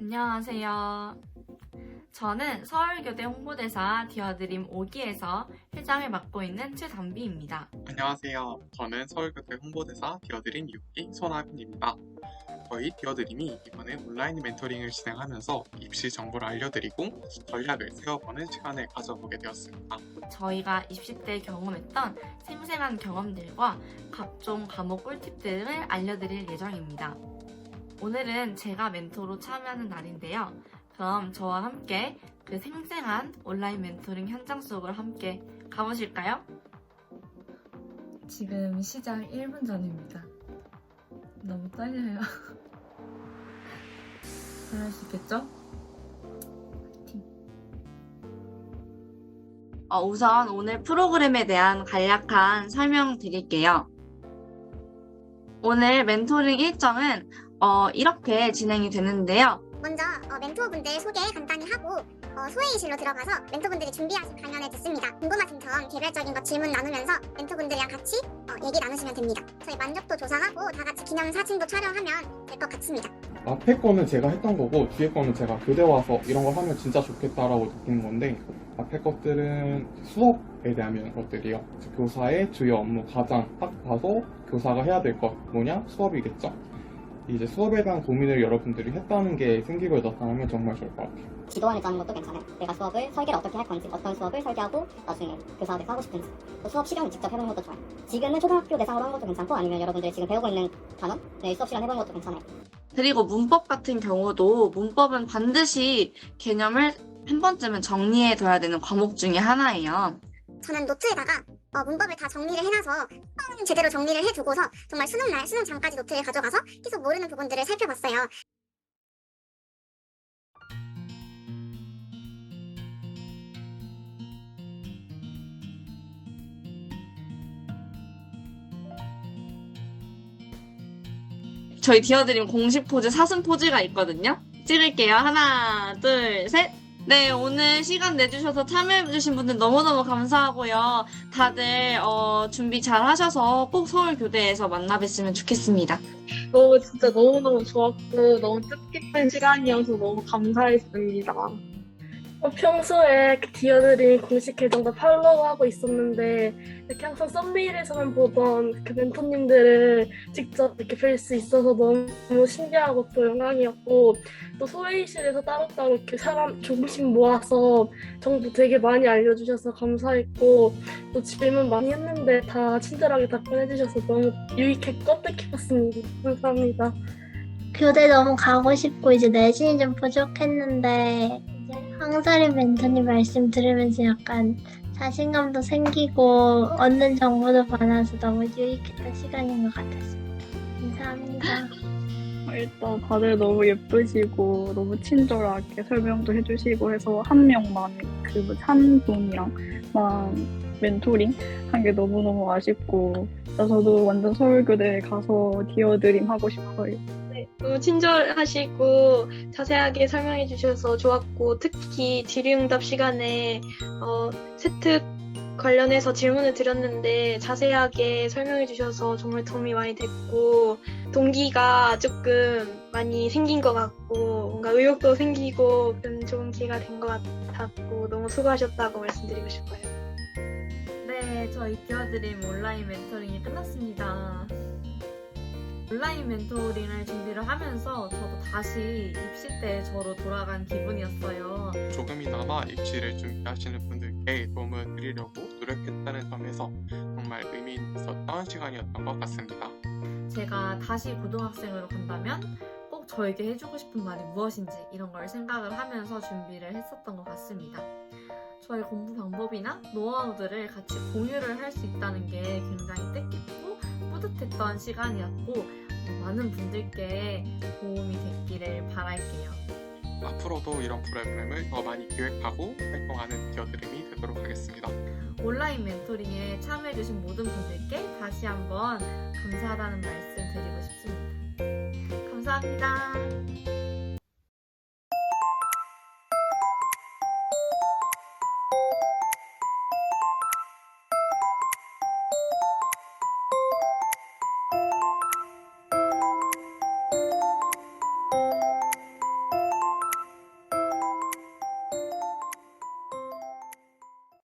안녕하세요. 저는 서울교대 홍보대사 디어드림 5기에서 회장을 맡고 있는 최담비입니다. 안녕하세요. 저는 서울교대 홍보대사 디어드림 6기 손아빈입니다. 저희 디어드림이 이번에 온라인 멘토링을 진행하면서 입시 정보를 알려드리고 전략을 세워보는 시간을 가져보게 되었습니다. 저희가 입시 때 경험했던 생생한 경험들과 각종 과목 꿀팁 등을 알려드릴 예정입니다. 오늘은 제가 멘토로 참여하는 날인데요. 그럼 저와 함께 그 생생한 온라인 멘토링 현장 속으로 함께 가보실까요? 지금 시작 1분 전입니다. 너무 떨려요. 잘할 수 있겠죠? 어, 우선 오늘 프로그램에 대한 간략한 설명 드릴게요. 오늘 멘토링 일정은 어, 이렇게 진행이 되는데요. 먼저 어, 멘토분들 소개 간단히 하고 어, 소회의실로 들어가서 멘토분들이 준비하신 강연을 듣습니다. 궁금하신 점 개별적인 거 질문 나누면서 멘토분들이랑 같이 어, 얘기 나누시면 됩니다. 저희 만족도 조사하고 다 같이 기념 사진도 촬영하면 될 것 같습니다. 앞에 거는 제가 했던 거고 뒤에 거는 제가 교대 와서 이런 걸 하면 진짜 좋겠다라고 느끼는 건데 앞에 것들은 수업에 대한 것들이요. 교사의 주요 업무 가장 딱 봐서 교사가 해야 될 것 뭐냐 수업이겠죠. 이제 수업에 대한 고민을 여러분들이 했다는 게 생기고 나타나면 정말 좋을 것 같아요. 지도안을 짜는 것도 괜찮아요. 내가 수업을 설계를 어떻게 할 건지, 어떤 수업을 설계하고 나중에 교사한테 하고 싶은지, 또 수업 시간을 직접 해보는 것도 좋아요. 지금은 초등학교 대상으로 하는 것도 괜찮고, 아니면 여러분들이 지금 배우고 있는 단원, 네, 수업 시간 해보는 것도 괜찮아요. 그리고 문법 같은 경우도 문법은 반드시 개념을 한 번쯤은 정리해 둬야 되는 과목 중에 하나예요. 저는 노트에다가 어, 문법을 다 정리를 해놔서 뻥 제대로 정리를 해두고서 정말 수능 날 수능 전까지 노트를 가져가서 계속 모르는 부분들을 살펴봤어요. 저희 디어드림 공식 포즈 사슴 포즈가 있거든요. 찍을게요. 하나, 둘, 셋. 네, 오늘 시간 내주셔서 참여해주신 분들 너무너무 감사하고요. 다들 어, 준비 잘 하셔서 꼭 서울교대에서 만나 뵀으면 좋겠습니다. 너무 진짜 너무너무 좋았고 너무 뜻깊은 시간이어서 너무 감사했습니다. 어, 평소에 그 디어드림 공식 계정도 팔로우하고 있었는데 이렇게 항상 썸네일에서만 보던 그 멘토님들을 직접 이렇게 뵐 수 있어서 너무 신기하고 또 영광이었고 또 소회의실에서 따로따로 이렇게 사람 조금씩 모아서 정보 되게 많이 알려주셔서 감사했고 또 질문 많이 했는데 다 친절하게 답변해주셔서 너무 유익했고 뜻깊었습니다. 감사합니다. 교대 너무 가고 싶고 이제 내신이 좀 부족했는데 황사리 멘토님 말씀 들으면서 약간 자신감도 생기고 얻는 정보도 많아서 너무 유익했던 시간인 것 같았습니다. 감사합니다. 일단 다들 너무 예쁘시고 너무 친절하게 설명도 해주시고 해서 한 명만 그한 분이랑만 멘토링 한 게 너무너무 아쉽고 저도 완전 서울교대에 가서 디어드림 하고 싶어요. 너무 친절하시고 자세하게 설명해 주셔서 좋았고 특히 질의응답 시간에 어, 세특 관련해서 질문을 드렸는데 자세하게 설명해 주셔서 정말 도움이 많이 됐고 동기가 조금 많이 생긴 것 같고 뭔가 의욕도 생기고 그런 좋은 기회가 된 것 같았고 너무 수고하셨다고 말씀드리고 싶어요. 네, 저희 디어드림 온라인 멘토링이 끝났습니다. 온라인 멘토링을 준비를 하면서 저도 다시 입시 때 저로 돌아간 기분이었어요. 조금이나마 입시를 준비하시는 분들께 도움을 드리려고 노력했다는 점에서 정말 의미 있었던 시간이었던 것 같습니다. 제가 다시 고등학생으로 간다면 꼭 저에게 해주고 싶은 말이 무엇인지 이런 걸 생각을 하면서 준비를 했었던 것 같습니다. 저의 공부 방법이나 노하우들을 같이 공유를 할 수 있다는 게 굉장히 뜻깊고 뿌듯했던 시간이었고 어, 많은 분들께 도움이 됐기를 바랄게요. 앞으로도 이런 프로그램을 더 많이 기획하고 활동하는 디어드림이 되도록 하겠습니다. 온라인 멘토링에 참여해주신 모든 분들께 다시 한번 감사하다는 말씀 드리고 싶습니다. 감사합니다.